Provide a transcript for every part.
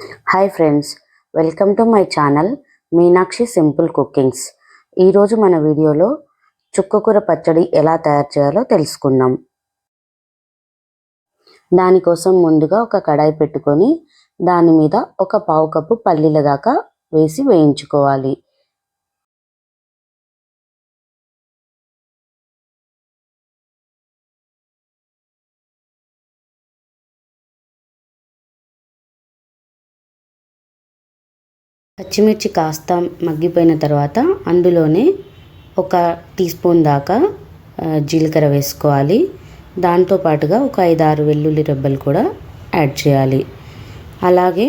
Hi friends welcome to my channel Meenakshi simple cookings ఈరోజు మన వీడియోలో చుక్కకూర పచ్చడి ఎలా తయారు చేయాలో తెలుసుకుందాం. దానికోసం ముందుగా ఒక కడాయి పెట్టుకొని దాని మీద ఒక పావు కప్పు పల్లీల దాకా వేసి వేయించుకోవాలి. పచ్చిమిర్చి కాస్త మగ్గిపోయిన తర్వాత అందులోనే ఒక టీ స్పూన్ దాకా జీలకర్ర వేసుకోవాలి. దాంతో పాటుగా ఒక ఐదు ఆరు వెల్లుల్లి రెబ్బలు కూడా యాడ్ చేయాలి. అలాగే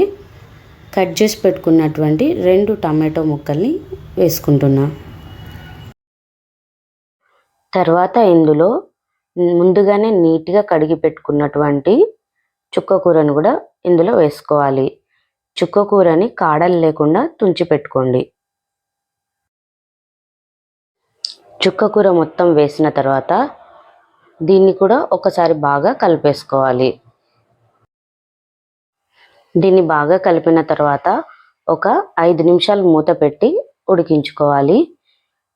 కట్ చేసి పెట్టుకున్నటువంటి రెండు టమాటో ముక్కల్ని వేసుకుంటున్నా. తర్వాత ఇందులో ముందుగానే నీట్గా కడిగి పెట్టుకున్నటువంటి చుక్క కూరను కూడా ఇందులో వేసుకోవాలి. చుక్క కూరని కాడలు లేకుండా తుంచి పెట్టుకోండి. చుక్క కూర మొత్తం వేసిన తర్వాత దీన్ని కూడా ఒకసారి బాగా కలిపేసుకోవాలి. దీన్ని బాగా కలిపిన తర్వాత ఒక ఐదు నిమిషాలు మూత పెట్టి ఉడికించుకోవాలి.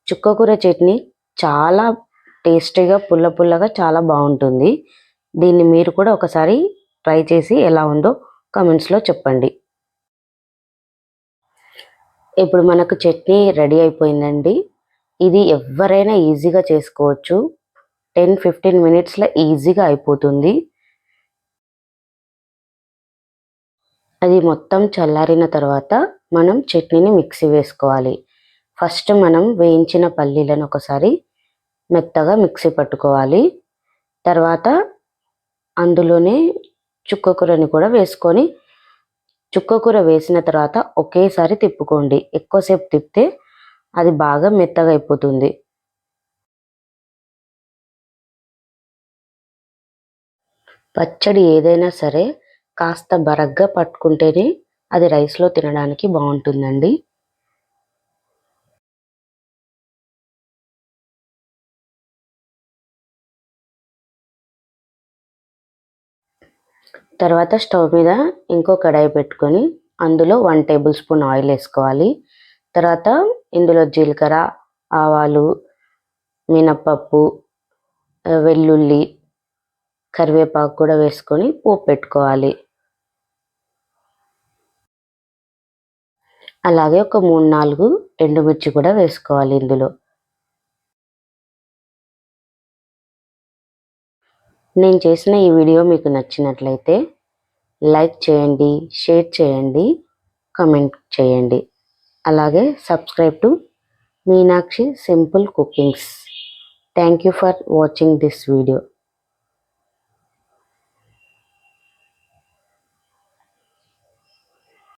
చుక్కకూర చట్నీ చాలా టేస్టీగా పుల్ల పుల్లగా చాలా బాగుంటుంది. దీన్ని మీరు కూడా ఒకసారి ట్రై చేసి ఎలా ఉందో కమెంట్స్లో చెప్పండి. ఇప్పుడు మనకు చట్నీ రెడీ అయిపోయిందండి. ఇది ఎవరైనా ఈజీగా చేసుకోవచ్చు. టెన్ ఫిఫ్టీన్ మినిట్స్లో ఈజీగా అయిపోతుంది. అది మొత్తం చల్లారిన తర్వాత మనం చట్నీని మిక్సీ వేసుకోవాలి. ఫస్ట్ మనం వేయించిన పల్లీలను ఒకసారి మెత్తగా మిక్సీ పట్టుకోవాలి. తర్వాత అందులోనే చుక్క కూరని కూడా వేసుకొని చుక్కకూర వేసిన తర్వాత ఒకేసారి తిప్పుకోండి. ఎక్కువసేపు తిప్పితే అది బాగా మెత్తగా అయిపోతుంది. పచ్చడి ఏదైనా సరే కాస్త బరగ్గా పట్టుకుంటేనే అది రైస్లో తినడానికి బాగుంటుందండి. తర్వాత స్టవ్ మీద ఇంకో కడాయి పెట్టుకొని అందులో వన్ టేబుల్ స్పూన్ ఆయిల్ వేసుకోవాలి. తర్వాత ఇందులో జీలకర్ర ఆవాలు మినప్పప్పు వెల్లుల్లి కరివేపాకు కూడా వేసుకొని పోపు పెట్టుకోవాలి. అలాగే ఒక మూడు నాలుగు ఎండుమిర్చి కూడా వేసుకోవాలి ఇందులో. నేను చేసిన ఈ వీడియో మీకు నచ్చినట్లయితే లైక్ చేయండి షేర్ చేయండి కమెంట్ చేయండి. అలాగే subscribe to Meenakshi simple cookings. Thank you for watching this video